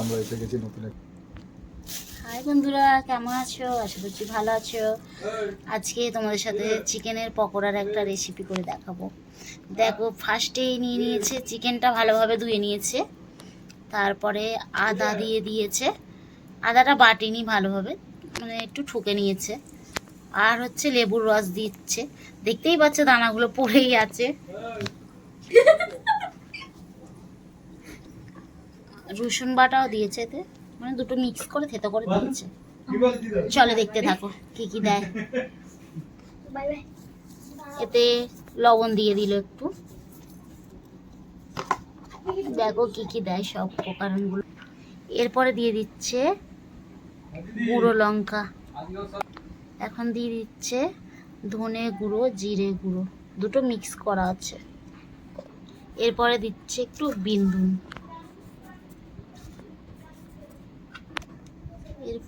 আমরা এসে গেছি নতুন হাই বন্ধুরা, কেমন আছো? আশা করছি ভালো আছো। আজকে তোমাদের সাথে চিকেনের পকোড়ার একটা রেসিপি করে দেখাবো। দেখো ফার্স্টেই নিয়ে নিয়েছে, চিকেনটা ভালোভাবে ধুয়ে নিয়েছে। তারপরে আদা দিয়ে দিয়েছে। আদাটা বাটেনি ভালোভাবে মানে একটু ঠুকে নিয়েছে। আর হচ্ছে লেবুর রস দিচ্ছে। দেখতেই পাচ্ছে দানাগুলো পড়েই আছে। রসুন বাটাও দিয়েছে এতে। মানে দুটো মিক্স করে থেতো করে দিয়েছে। চলো দেখতে থাকো, কি কি দেয়। এতে লবণ দিয়ে দিল একটু। দেখো কি কি দেয় সব উপকরণগুলো। এরপরে দিয়ে দিচ্ছে গুঁড়ো লঙ্কা। এখন দিয়ে দিচ্ছে ধনে গুঁড়ো, জিরে গুঁড়ো। দুটো মিক্স করা আছে। এরপরে দিচ্ছে একটু বিন্দুন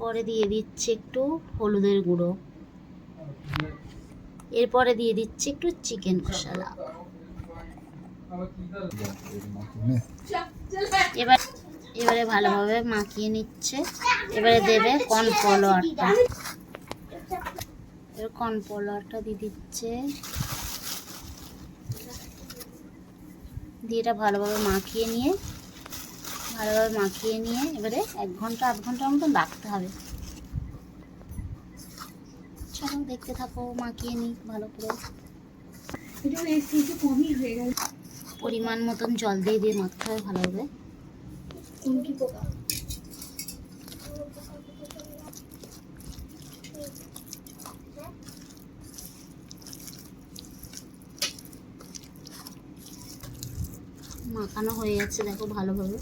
এরপরে দিয়ে দিচ্ছে একটু হলুদের গুঁড়ো। এরপরে দিয়ে দিচ্ছি একটু চিকেন মশলা। এবার, এবারে ভালোভাবে মাখিয়ে নিচ্ছে। এবারে দেবে কর্নফ্লাওয়ারটা। এবার কর্নফ্লাওয়ারটা দিয়ে দিচ্ছে। দিয়ে এটা ভালোভাবে মাখিয়ে নিয়ে ভালোভাবে মাখিয়ে নিয়ে এবারে এক ঘণ্টা, আধ ঘণ্টার মতন রাখতে হবে। চলো দেখতে থাকো, মাখিয়ে নিই ভালো করে। পরিমাণ মতন জল দিয়ে দিয়ে মাখতে হবে ভালোভাবে মাখানো হয়ে যাচ্ছে দেখো ভালোভাবে।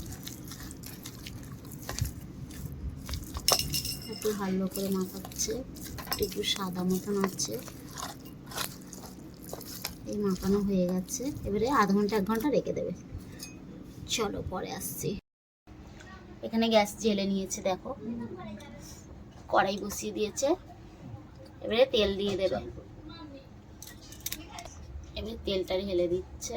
একটু ভালো করে মাখাচ্ছে, একটু সাদা মতন আছে। এই মাখানো হয়ে গেছে। এবারে আধ ঘণ্টা, এক ঘণ্টা রেখে দেবে। চলো পরে আসছি। এখানে গ্যাস জেলে নিয়েছে, দেখো। কড়াই বসিয়ে দিয়েছে। এবারে তেল দিয়ে দেবে। এবারে তেলটা ঢেলে দিচ্ছে।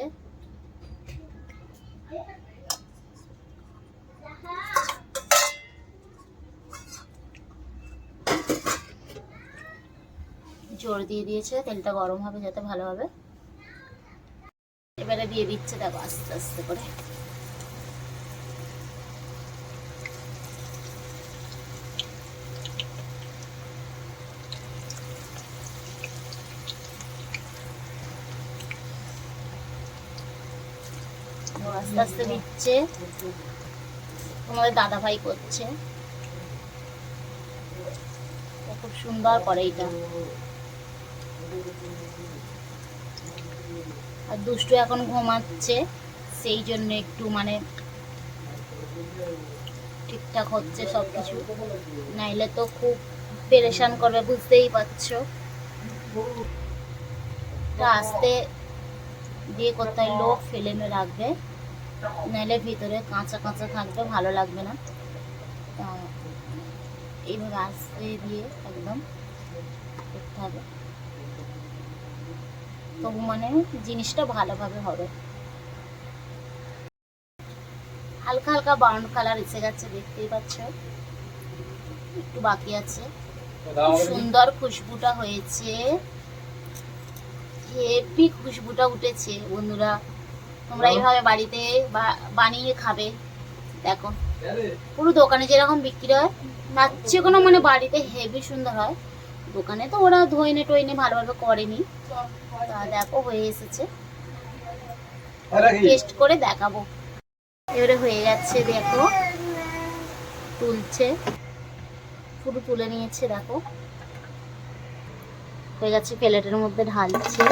জোর দিয়ে দিয়েছে, তেলটা গরম হবে যাতে ভালো হবে। এবারে দিয়ে দিচ্ছে, দেখো, আস্তে আস্তে করে। আস্তে আস্তে দিচ্ছে। তোমাদের দাদা ভাই করছে। খুব সুন্দর করে এটা। আর দুষ্টু এখন ঘুমাচ্ছে, সেই জন্য একটু মানে ঠিকঠাক হচ্ছে সব কিছু নাইলে তো খুব পেরেশান করবে, বুঝতেই পারছ। আস্তে দিয়ে কোথায় লোক লো ফ্লেমে রাখবে। নাইলে ভিতরে কাঁচা কাঁচা থাকবে, ভালো লাগবে না। এইভাবে আস্তে দিয়ে একদম করতে হবে। তবু মানে জিনিসটা ভালোভাবে হবে। হালকা হালকা ব্রাউন কালার এসে গেছে দেখতেই পাচ্ছ। একটু বাকি আছে। খুব সুন্দর খুশবুটা হয়েছে। হেভি খুশবুটা উঠেছে বন্ধুরা। তোমরা এইভাবে বাড়িতে বানিয়ে খাবে। দেখো। পুরো দোকানে যেরকম বিক্রি হয় তার চেয়ে কোনো মানে বাড়িতে হেভি সুন্দর হয়। দোকানে। তো ওরা ধোয়নে টইনে ভালোভাবে করেনি। তা দেখো হয়ে এসেছে। টেস্ট করে দেখাবো। এবারে হয়ে যাচ্ছে দেখো। তুলছে। পুরো তুলে নিয়েছে দেখো। হয়ে গেছে প্লেটের মধ্যে ঢালছে।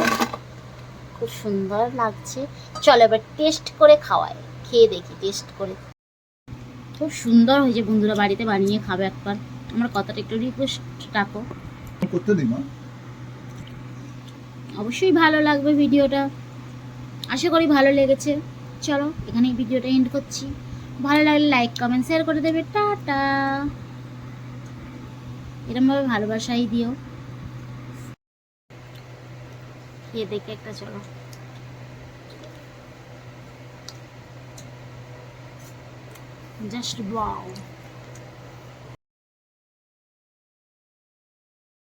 খুব সুন্দর লাগছে। চলো এবার টেস্ট করে খাওয়াই। খেয়ে দেখি টেস্ট করে। খুব সুন্দর হয়েছে বন্ধুরা বাড়িতে বানিয়ে খাবে একবার। আমার কথাটা একটু রিকোয়েস্ট রাখো। করতে দিই, মা। অবশ্যই ভালো লাগবে ভিডিওটা। আশা করি ভালো লেগেছে। চলো, এখানেই ভিডিওটা এন্ড করছি। ভালো লাগলে লাইক কমেন্ট শেয়ার করে দেবে। টাটা। এরমভাবে ভালোবাসাই দিও। খেয়ে দেখে একটা চলো। Just wow